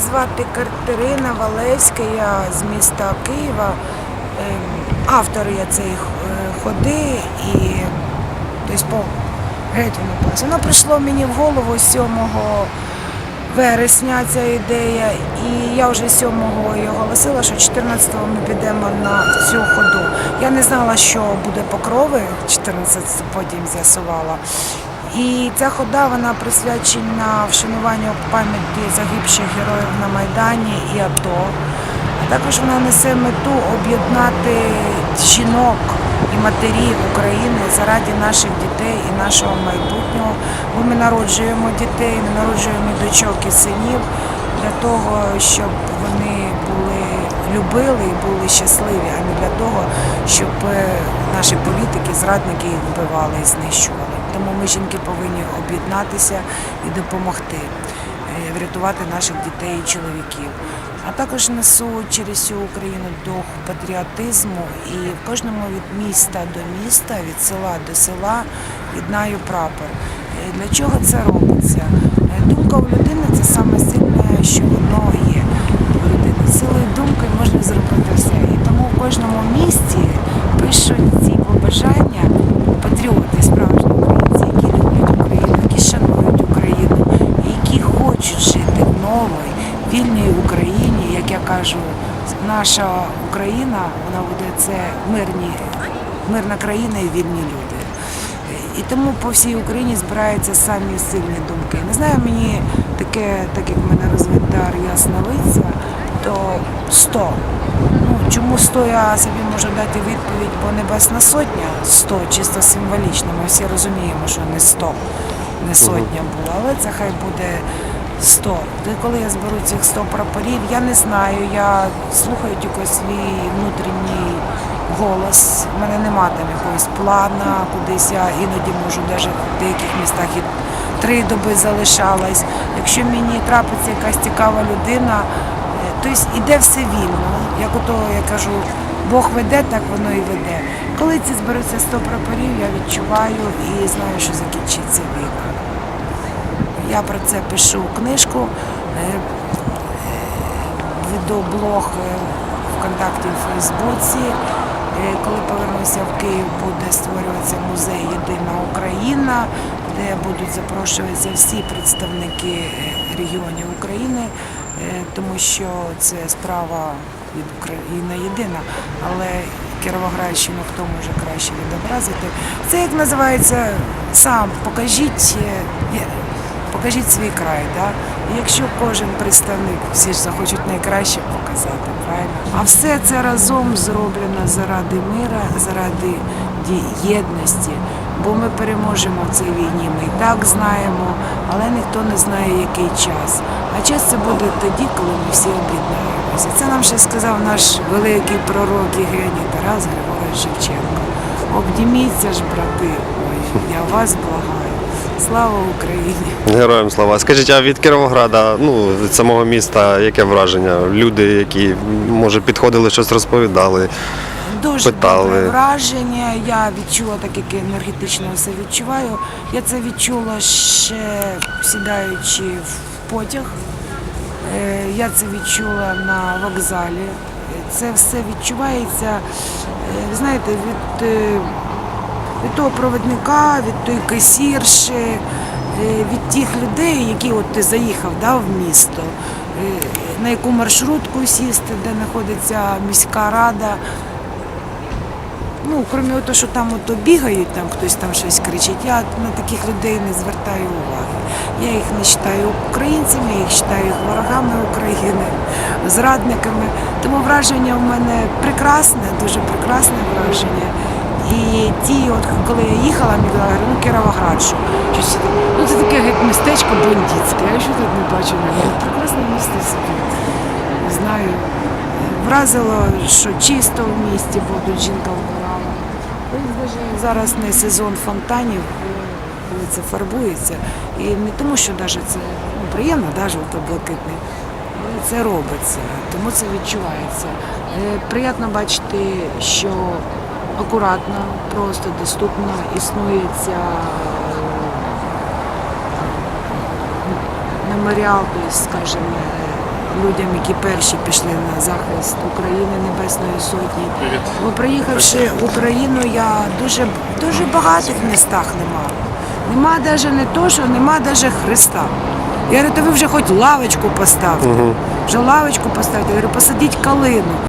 Звати Катерина Валевська, я з міста Києва. Ем, Автор я цієї е, ходи і тобто, геть воно було. Воно прийшло мені в голову 7 вересня ця ідея, і я вже 7-го її оголосила, що 14-го ми підемо на цю ходу. Я не знала, що буде покрови, 14 потім з'ясувала. І ця хода вона присвячена вшануванню пам'яті загибших героїв на Майдані і АТО. А також вона несе мету об'єднати жінок і матерів України заради наших дітей і нашого майбутнього. Бо ми народжуємо дітей, ми народжуємо дочок і синів для того, щоб вони були любили і були щасливі, а не для того, щоб е, наші політики, зрадники їх вбивали і знищували. Тому ми жінки повинні об'єднатися і допомогти е, врятувати наших дітей і чоловіків. А також несу через всю Україну дух патріотизму і в кожному від міста до міста, від села до села єднаю прапор. Е, Для чого це робиться? Е, Думка у людини це саме сильне, що воно є у людини. Силою думки можна зробити все. І тому в кожному місті пишуть ці побажання патріоти, справжні українці, які люблять Україну, які шанують Україну, і які хочуть новій, вільній Україні, як я кажу, наша Україна, вона буде це мирні, мирна країна і вільні люди. І тому по всій Україні збираються самі сильні думки. Не знаю, мені таке, так як в мене розвита ясновидця, то 100. Ну, чому 100 я собі можу дати відповідь, бо Небесна Сотня 100, чисто символічно. Ми всі розуміємо, що не 100, не сотня була, але це хай буде 100. То коли я зберу цих 100 прапорів, я не знаю, я слухаю тільки свій внутрішній голос. У мене нема там якогось плана, кудись я іноді можу навіть в деяких містах і три доби залишалась. Якщо мені трапиться якась цікава людина, е, тобто іде все вільно. Як ото я кажу, Бог веде, так воно і веде. Коли ці зберуться 100 прапорів, я відчуваю і знаю, що закінчиться війна. Я про це пишу книжку, е, е, веду блог е, ВКонтакті в Фейсбуці. Коли повернуся в Київ, буде створюватися музей Єдина Україна, де будуть запрошуватися всі представники регіонів України, тому що це справа від Україна єдина, але Кіровоградщину хто може краще відобразити. Це як називається сам покажіть. Покажіть свій край, да? І якщо кожен представник всі ж захочуть найкраще показати, правильно? А все це разом зроблено заради мира, заради єдності. Бо ми переможемо в цій війні. Ми і так знаємо, але ніхто не знає, який час. А час це буде тоді, коли ми всі об'єднаємося. Це нам ще сказав наш великий пророк і геній Тарас Григорович Шевченко. Обніміться ж, брати, ой, я вас благаю. Слава Україні! Героям слава. Скажіть, а від Кіровограда, ну від самого міста, яке враження? Люди, які може підходили, щось розповідали. Дуже Питали. добре враження. Я відчула, так як енергетично все відчуваю. Я це відчула ще сідаючи в потяг. Е, Я це відчула на вокзалі. Це все відчувається, е, ви знаєте, від, е, від того провідника, від тої касірші, е, від тих людей, які от ти заїхав да, в місто, е, на яку маршрутку сісти, де знаходиться міська рада. Ну, крім того, що там ото бігають, там хтось там щось кричить, я на таких людей не звертаю уваги. Я їх не вважаю українцями, я їх вважаю ворогами України, зрадниками. Тому враження в мене прекрасне, дуже прекрасне враження. І ті, от коли я їхала, мені казали, ну Кіровоград, що щось. Ну це таке геть містечко бандитське. Я що тут не бачу? Ну, Прекрасне місто собі. Знаю. Вразило, що чисто в місті, бо жінка вбирала. Ось Зараз не сезон фонтанів, коли це фарбується. І не тому, що даже це ну, приємно, да, жовто-блакитний. але Це робиться, тому це відчувається. Е, Приємно бачити, що акуратно, просто доступно існує ця е, меморіал, тобто, скажімо, людям, які перші пішли на захист України Небесної Сотні. Бо приїхавши в Україну, я дуже дуже багатих містах нема. Нема навіть не то, що нема навіть Христа. Я говорю, то ви вже хоч лавочку поставте. Вже лавочку поставте. Я говорю, посадіть калину.